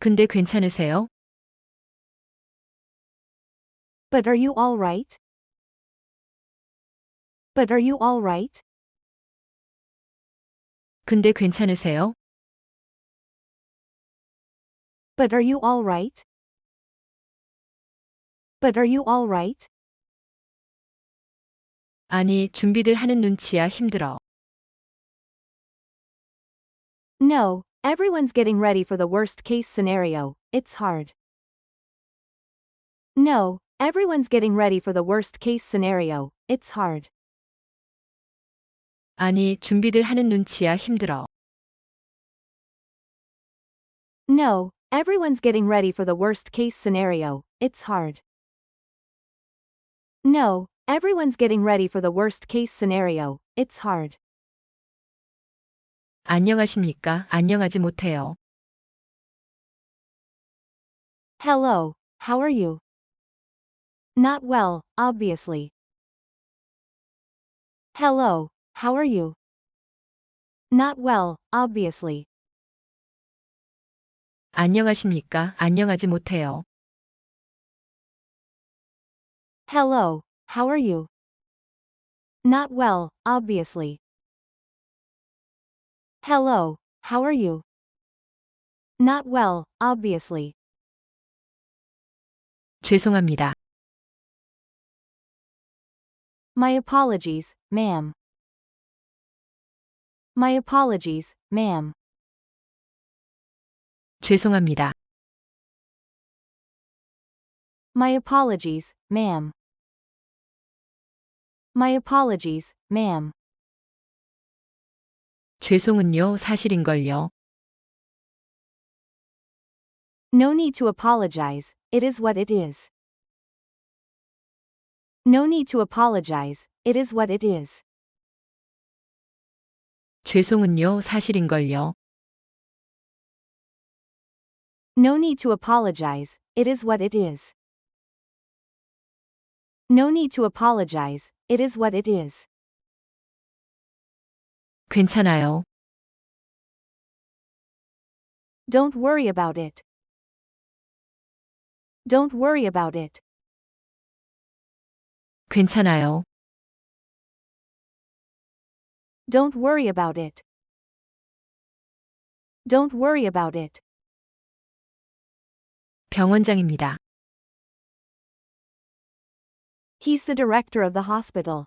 근데 괜찮으세요? But are you all right? But are you all right? 근데 괜찮으세요? But are you all right? But are you all right? 아니, 준비들 하는 눈치야 힘들어. No, everyone's getting ready for the worst case scenario. It's hard. No, everyone's getting ready for the worst case scenario. It's hard. 아니, 준비들 하는 눈치야 힘들어. No, everyone's getting ready for the worst case scenario. It's hard. No, everyone's getting ready for the worst case scenario. It's hard. 안녕하십니까? 안녕하지 못해요. Hello, how are you? Not well, obviously. Hello, how are you? Not well, obviously. 안녕하십니까? 안녕하지 못해요. Hello, how are you? Not well, obviously. Hello, how are you? Not well, obviously. 죄송합니다. My apologies, ma'am. My apologies, ma'am. 죄송합니다. My apologies, ma'am. My apologies, ma'am. 죄송은요, 사실인걸요. No need to apologize, it is what it is. No need to apologize, it is what it is. 죄송은요, 사실인걸요. No need to apologize, it is what it is. No need to apologize, it is what it is. 괜찮아요. Don't worry about it. Don't worry about it. 괜찮아요. Don't worry about it. Don't worry about it. 병원장입니다. He's the director of the hospital.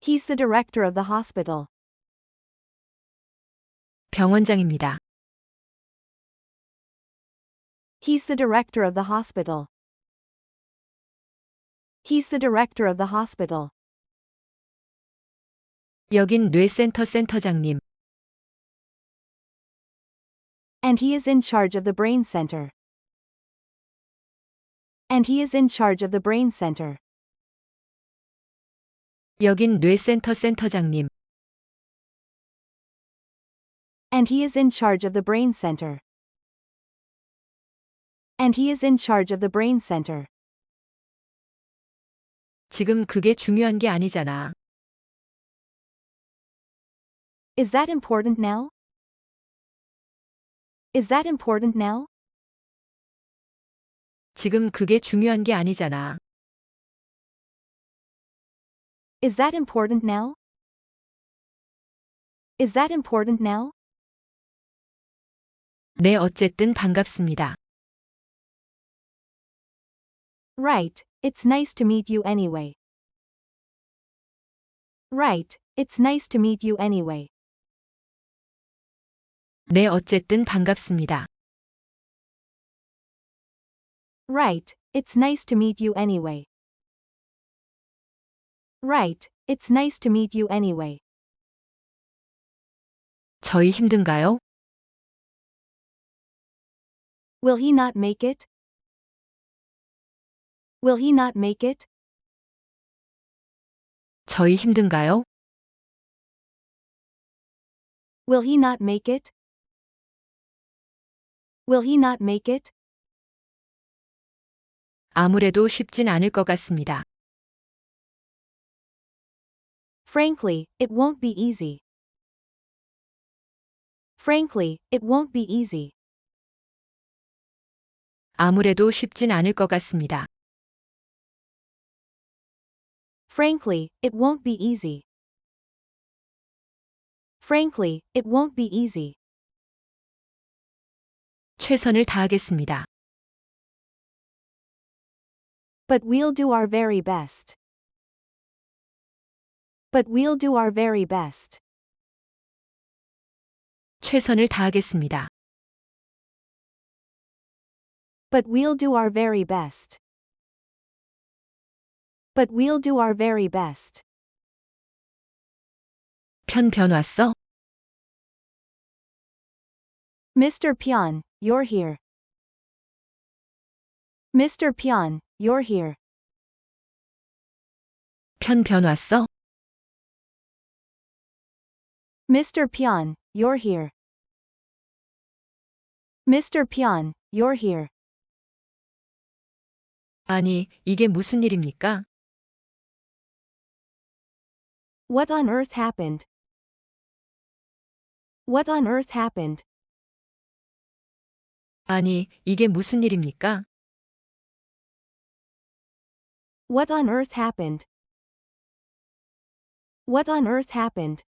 He's the director of the hospital. 병원장입니다. He's the director of the hospital. He's the director of the hospital. 여긴 뇌센터 센터장님. And he is in charge of the brain center. And he is in charge of the brain center. 여긴 뇌센터 센터장님. And he is in charge of the brain center. And he is in charge of the brain center. 지금 그게 중요한 게 아니잖아. Is that important now? Is that important now? 지금 그게 중요한 게 아니잖아. Is that important now? Is that important now? 네, 어쨌든 반갑습니다. Right, it's nice to meet you anyway. Right, it's nice to meet you anyway. 네, 어쨌든 반갑습니다. Right, it's nice to meet you anyway. Right, it's nice to meet you anyway. 저희 힘든가요? Will he not make it? Will he not make it? 저희 힘든가요? Will he not make it? Will he not make it? 아무래도 쉽진 않을 것 같습니다. Frankly, it won't be easy. Frankly, it won't be easy. 아무래도 쉽진 않을 것 같습니다. Frankly, it won't be easy. Frankly, it won't be easy. 최선을 다하겠습니다. But we'll do our very best. But we'll do our very best. 최선을 다하겠습니다. But we'll do our very best. But we'll do our very best. 편 변왔어? Mr. Pion, you're here. Mr. Pion, you're here. 편 변왔어? Mr. Pion, you're here. Mr. Pion, you're here. 아니, 이게 무슨 일입니까? What on earth happened? What on earth happened? 아니, 이게 무슨 일입니까? What on earth happened? What on earth happened?